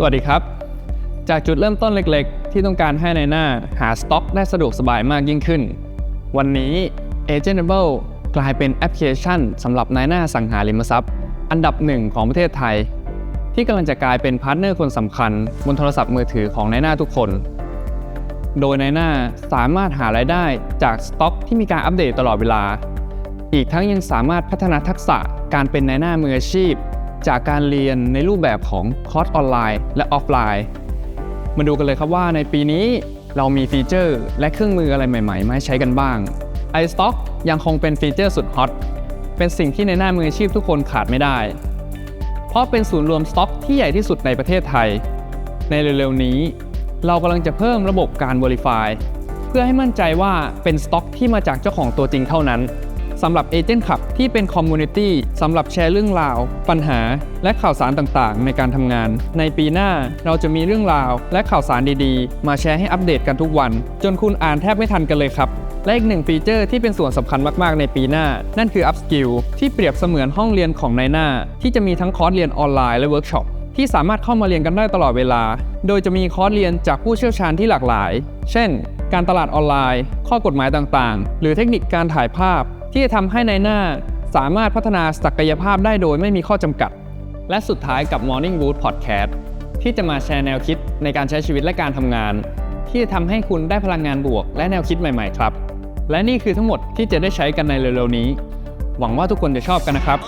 สวัสดีครับ จากจุดเริ่มต้นเล็กๆ ที่ต้องการให้ในายหน้าหาสต็อกได้สะดวกสบายมากยิ่งขึ้น วันนี้ Agentable กลายเป็นแอปพลิเคชันสำหรับนายหน้าสังหาริมทรัพย์ อันดับหนึ่งของประเทศไทย ที่กำลังจะกลายเป็นพาร์ทเนอร์คนสำคัญ บนโทรศัพท์มือถือของนายหน้าทุกคน โดยนายหน้าสามารถหารายได้จากสต็อกที่มีการอัปเดตตลอดเวลา อีกทั้งยังสามารถพัฒนาทักษะการเป็นนายหน้ามืออาชีพ จากการเรียนในรูปแบบของคอร์สออนไลน์และออฟไลน์ มาดูกันเลยครับว่าในปีนี้เรามีฟีเจอร์และเครื่องมืออะไรใหม่ๆมาใช้กันบ้าง iStock ยังคงเป็นฟีเจอร์สุดฮอตเป็นสิ่งที่ในหน้ามืออาชีพทุกคนขาดไม่ได้ เพราะเป็นศูนย์รวมสต็อกที่ใหญ่ที่สุดในประเทศไทย ในเร็วๆนี้ เรากำลังจะเพิ่มระบบการ Verify เพื่อให้มั่นใจว่าเป็นสต็อกที่มาจากเจ้าของตัวจริงเท่านั้น สำหรับ Agent Club ที่เป็นคอมมูนิตี้สำหรับแชร์เรื่องราว ปัญหา และข่าวสารต่างๆ ในการทำงาน ในปีหน้าเราจะมีเรื่องราว และข่าวสารดีๆ มาแชร์ให้อัปเดตกันทุกวัน จนคุณอ่านแทบไม่ทันกันเลยครับและอีกหนึ่งฟีเจอร์ที่เป็นส่วนสำคัญมาก ๆ ในปีหน้า นั่นคือ Upskill ที่เปรียบเสมือนห้องเรียนของนายหน้า ที่จะมีทั้งคอร์สเรียนออนไลน์และเวิร์กช็อปที่สามารถเข้ามาเรียนกันได้ตลอดเวลา โดยจะมีคอร์สเรียนจากผู้เชี่ยวชาญที่หลากหลาย เช่น การตลาดออนไลน์ ข้อกฎหมายต่าง ๆ หรือเทคนิคการถ่ายภาพ ที่จะทำให้ในายหน้าสามารถพัฒนาศักยภาพได้โดยไม่มีข้อจำกัด และสุดท้ายกับ Morning Wood Podcast ที่จะมาแชร์แนวคิดในการใช้ชีวิตและการทำงาน ที่จะทำให้คุณได้พลังงานบวก และแนวคิดใหม่ๆครับ และนี่คือทั้งหมดที่จะได้ใช้กันในเร็วๆนี้ หวังว่าทุกคนจะชอบกันนะครับ